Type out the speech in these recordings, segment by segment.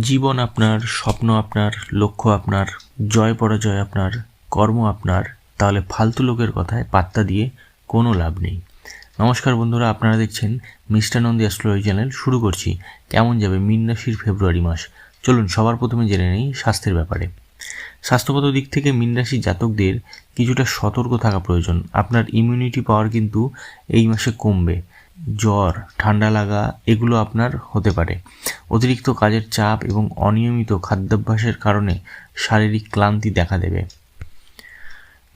জীবন আপনার, স্বপ্ন আপনার, লক্ষ্য আপনার, জয় পরাজয় আপনার, কর্ম আপনার, তাহলে ফালতু লোকের কথায় পাত্তা দিয়ে কোনো লাভ নেই। নমস্কার বন্ধুরা, আপনারা দেখছেন মিষ্টানন্দী অ্যাস্ট্রোলজি চ্যানেল, শুরু করছি। কেমন যাবে মিন রাশির ফেব্রুয়ারি মাস? চলুন, সবার প্রথমে জেনে নেই স্বাস্থ্যের ব্যাপারে। স্বাস্থ্যগত দিক থেকে মিন রাশির জাতকদের কিছুটা সতর্ক থাকা প্রয়োজন। আপনার ইমিউনিটি পাওয়ার কিন্তু এই মাসে কমবে। জ্বর, ঠান্ডা লাগা, এগুলো আপনার হতে পারে। অতিরিক্ত কাজের চাপ এবং অনিয়মিত খাদ্যাভ্যাসের কারণে শারীরিক ক্লান্তি দেখা দেবে।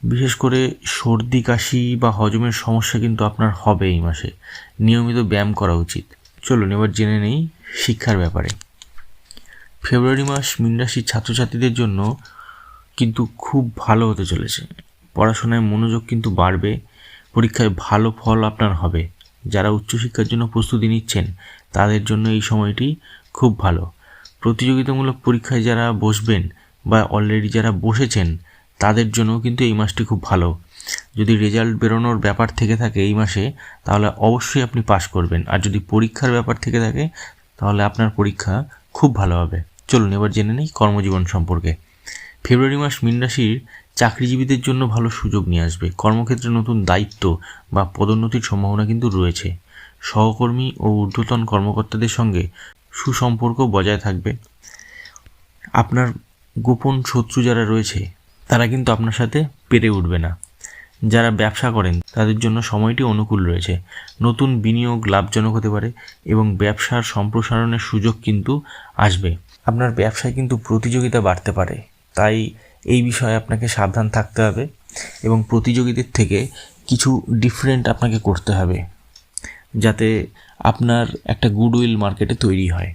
বিশেষ করে সর্দি, কাশি বা হজমের সমস্যা কিন্তু আপনার হবে এই মাসে। নিয়মিত ব্যায়াম করা উচিত। চলুন, এবার জেনে নেই শিক্ষার ব্যাপারে। ফেব্রুয়ারি মাস মীন রাশির ছাত্রছাত্রীদের জন্য কিন্তু খুব ভালো হতে চলেছে। পড়াশোনায় মনোযোগ কিন্তু বাড়বে, পরীক্ষায় ভালো ফল আপনার হবে। যারা উচ্চশিক্ষার জন্য প্রস্তুতি নিচ্ছেন, তাদের জন্য এই সময়টি খুব ভালো। প্রতিযোগিতামূলক পরীক্ষায় যারা বসবেন বা অলরেডি যারা বসেছেন, তাদের জন্য কিন্তু এই মাসটি খুব ভালো। যদি রেজাল্ট বেরোনোর ব্যাপার থেকে থাকে এই মাসে, তাহলে অবশ্যই আপনি পাশ করবেন। আর যদি পরীক্ষার ব্যাপার থেকে থাকে, তাহলে আপনার পরীক্ষা খুব ভালো হবে। চলুন এবার জেনে নিই কর্মজীবন সম্পর্কে। ফেব্রুয়ারি মাস মীন রাশির চাকরিজীবীদের জন্য ভালো সুযোগ নিয়ে আসবে। কর্মক্ষেত্রে নতুন দায়িত্ব বা পদোন্নতির সম্ভাবনা কিন্তু রয়েছে। সহকর্মী ও ঊর্ধ্বতন কর্মকর্তাদের সঙ্গে সুসম্পর্ক বজায় থাকবে। আপনার গোপন শত্রু যারা রয়েছে, তারা কিন্তু আপনার সাথে পেরে উঠবে না। যারা ব্যবসা করেন, তাদের জন্য সময়টি অনুকূল রয়েছে। নতুন বিনিয়োগ লাভজনক হতে পারে এবং ব্যবসার সম্প্রসারণের সুযোগ কিন্তু আসবে। আপনার ব্যবসায় কিন্তু প্রতিযোগিতা বাড়তে পারে। তাই এই বিষয়ে আপনাকে সাবধান থাকতে হবে এবং প্রতিযোগীদের থেকে কিছু ডিফারেন্ট আপনাকে করতে হবে যাতে আপনার একটা গুডউইল মার্কেটে তৈরি হয়।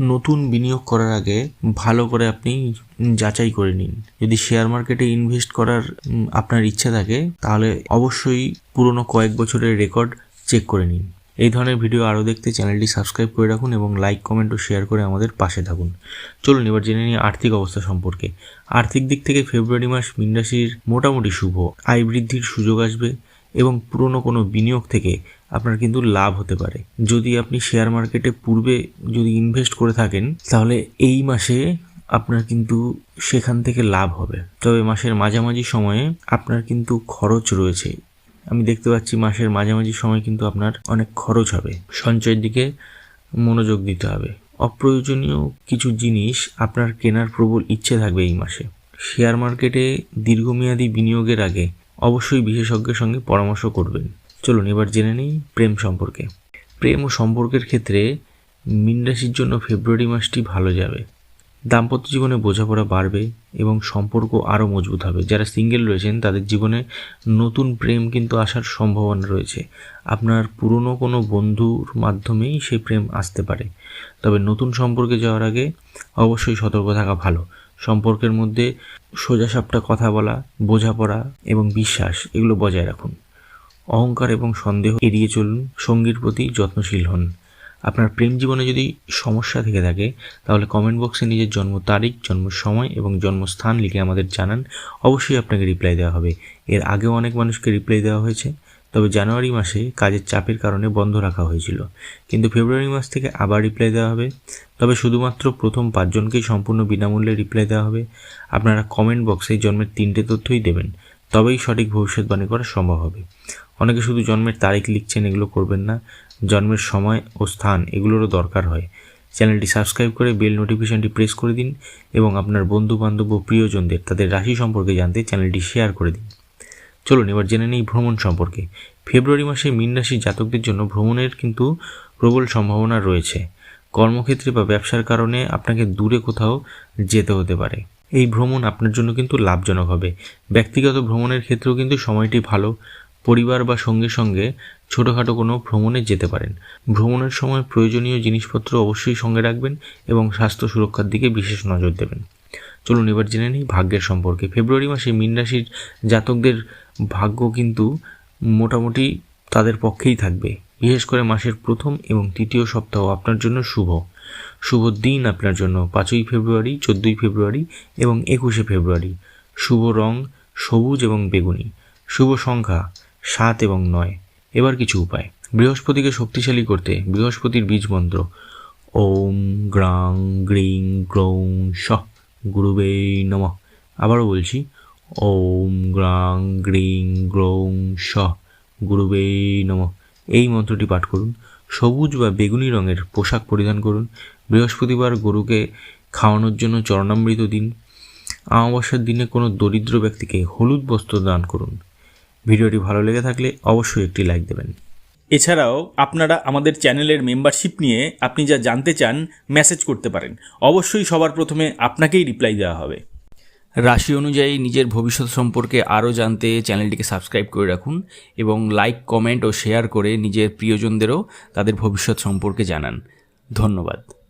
নতুন বিনিয়োগ করার আগে ভালো করে আপনি যাচাই করে নিন। যদি শেয়ার মার্কেটে ইনভেস্ট করার আপনার ইচ্ছা থাকে, তাহলে অবশ্যই পুরনো কয়েক বছরের রেকর্ড চেক করে নিন। এই ধরনের ভিডিও আরও দেখতে চ্যানেলটি সাবস্ক্রাইব করে রাখুন এবং লাইক কমেন্ট ও শেয়ার করে আমাদের পাশে থাকুন। চলুন এবার জেনে নিই আর্থিক অবস্থা সম্পর্কে। আর্থিক দিক থেকে ফেব্রুয়ারি মাস মিন রাশির মোটামুটি শুভ, আয় বৃদ্ধির সুযোগ আসবে এবং পুরনো কোনো বিনিয়োগ থেকে আপনার কিন্তু লাভ হতে পারে। যদি আপনি শেয়ার মার্কেটে পূর্বে যদি ইনভেস্ট করে থাকেন, তাহলে এই মাসে আপনার কিন্তু সেখান থেকে লাভ হবে। তবে মাসের মাঝামাঝি সময়ে আপনার কিন্তু খরচ রয়েছে। আমি দেখতে পাচ্ছি মাসের মাঝামাঝি সময় কিন্তু আপনার অনেক খরচ হবে। সঞ্চয়ের দিকে মনোযোগ দিতে হবে। অপ্রয়োজনীয় কিছু জিনিস আপনার কেনার প্রবল ইচ্ছে থাকবে এই মাসে। শেয়ার মার্কেটে দীর্ঘমেয়াদী বিনিয়োগের আগে অবশ্যই বিশেষজ্ঞের সঙ্গে পরামর্শ করবেন। চলুন, এবার জেনে নিই প্রেম সম্পর্কে। প্রেম ও সম্পর্কের ক্ষেত্রে মিন রাশির জন্য ফেব্রুয়ারি মাসটি ভালো যাবে। দাম্পত্য জীবনে বোঝাপড়া বাড়বে এবং সম্পর্ক আরও মজবুত হবে। যারা সিঙ্গেল রয়েছেন, তাদের জীবনে নতুন প্রেম কিন্তু আসার সম্ভাবনা রয়েছে। আপনার পুরনো কোনো বন্ধুর মাধ্যমেই সেই প্রেম আসতে পারে। তবে নতুন সম্পর্কে যাওয়ার আগে অবশ্যই সতর্ক থাকা ভালো। সম্পর্কের মধ্যে সোজাসাপটা কথা বলা, বোঝাপড়া এবং বিশ্বাস, এগুলো বজায় রাখুন। অহংকার এবং সন্দেহ এড়িয়ে চলুন। সঙ্গীর প্রতি যত্নশীল হন। আপনার প্রেম জীবনে যদি সমস্যা থেকে থাকে, তাহলে কমেন্ট বক্সে নিজের জন্ম তারিখ, জন্ম সময় এবং জন্মস্থান লিখে আমাদের জানান। অবশ্যই আপনাকে রিপ্লাই দেওয়া হবে। এর আগেও অনেক মানুষকে রিপ্লাই দেওয়া হয়েছে, তবে জানুয়ারি মাসে কাজের চাপের কারণে বন্ধ রাখা হয়েছিল। কিন্তু ফেব্রুয়ারি মাস থেকে আবার রিপ্লাই দেওয়া হবে। তবে শুধুমাত্র প্রথম পাঁচজনকেই সম্পূর্ণ বিনামূল্যে রিপ্লাই দেওয়া হবে। আপনারা কমেন্ট বক্সে জন্মের তিনটে তথ্যই দেবেন। তবেই সঠিক ভবিষ্যৎবাণী করা সম্ভব হবে। অনেকে শুধু জন্মের তারিখ লিখছেন, এগুলো করবেন না। জন্মের সময় ও স্থান এগুলোরও দরকার হয়। চ্যানেলটি সাবস্ক্রাইব করে বেল নোটিফিকেশনটি প্রেস করে দিন এবং আপনার বন্ধু বান্ধব ও প্রিয়জনদের তাদের রাশি সম্পর্কে জানতে চ্যানেলটি শেয়ার করে দিন। চলুন, এবার জেনে নিই ভ্রমণ সম্পর্কে। ফেব্রুয়ারি মাসে মীন রাশির জাতকদের জন্য ভ্রমণের কিন্তু প্রবল সম্ভাবনা রয়েছে। কর্মক্ষেত্রে বা ব্যবসার কারণে আপনাকে দূরে কোথাও যেতে হতে পারে। এই ভ্রমণ আপনার জন্য কিন্তু লাভজনক হবে। ব্যক্তিগত ভ্রমণের ক্ষেত্রেও কিন্তু সময়টি ভালো। পরিবার বা সঙ্গে সঙ্গে ছোটোখাটো কোনো ভ্রমণে যেতে পারেন। ভ্রমণের সময় প্রয়োজনীয় জিনিসপত্র অবশ্যই সঙ্গে রাখবেন এবং স্বাস্থ্য সুরক্ষার দিকে বিশেষ নজর দেবেন। চলুন এবার জেনে নিই ভাগ্যের সম্পর্কে। ফেব্রুয়ারি মাসে মীন রাশির জাতকদের ভাগ্য কিন্তু মোটামুটি তাদের পক্ষেই থাকবে। বিশেষ করে মাসের প্রথম এবং তৃতীয় সপ্তাহ আপনার জন্য শুভ। শুভ দিন আপনার জন্য, পাঁচই ফেব্রুয়ারি, চোদ্দোই ফেব্রুয়ারি এবং একুশে ফেব্রুয়ারি। শুভ রং সবুজ এবং বেগুনি। শুভ সংখ্যা সাত এবং নয়। এবার কিছু উপায়। বৃহস্পতিকে শক্তিশালী করতে বৃহস্পতির বীজ মন্ত্র, ওম গ্রাং গ্রিং গ্রৌং স গুরুবে নম। আবারও বলছি, ওম গ্রাং গ্রিং গ্রৌং স গুরুবে নম। এই মন্ত্রটি পাঠ করুন। সবুজ বা বেগুনি রঙের পোশাক পরিধান করুন। বৃহস্পতিবার গরুকে খাওয়ানোর জন্য চরণামৃত দিন। আমাবস্যার দিনে কোনো দরিদ্র ব্যক্তিকে হলুদ বস্ত্র দান করুন। ভিডিওটি ভালো লেগে থাকলে অবশ্যই একটি লাইক দেবেন। এছাড়াও আপনারা আমাদের চ্যানেলের মেম্বারশিপ নিয়ে আপনি যা জানতে চান মেসেজ করতে পারেন। অবশ্যই সবার প্রথমে আপনাকেই রিপ্লাই দেওয়া হবে। রাশি অনুযায়ী নিজের ভবিষ্যৎ সম্পর্কে আরও জানতে চ্যানেলটিকে সাবস্ক্রাইব করে রাখুন এবং লাইক কমেন্ট ও শেয়ার করে নিজের প্রিয়জনদেরও তাদের ভবিষ্যৎ সম্পর্কে জানান। ধন্যবাদ।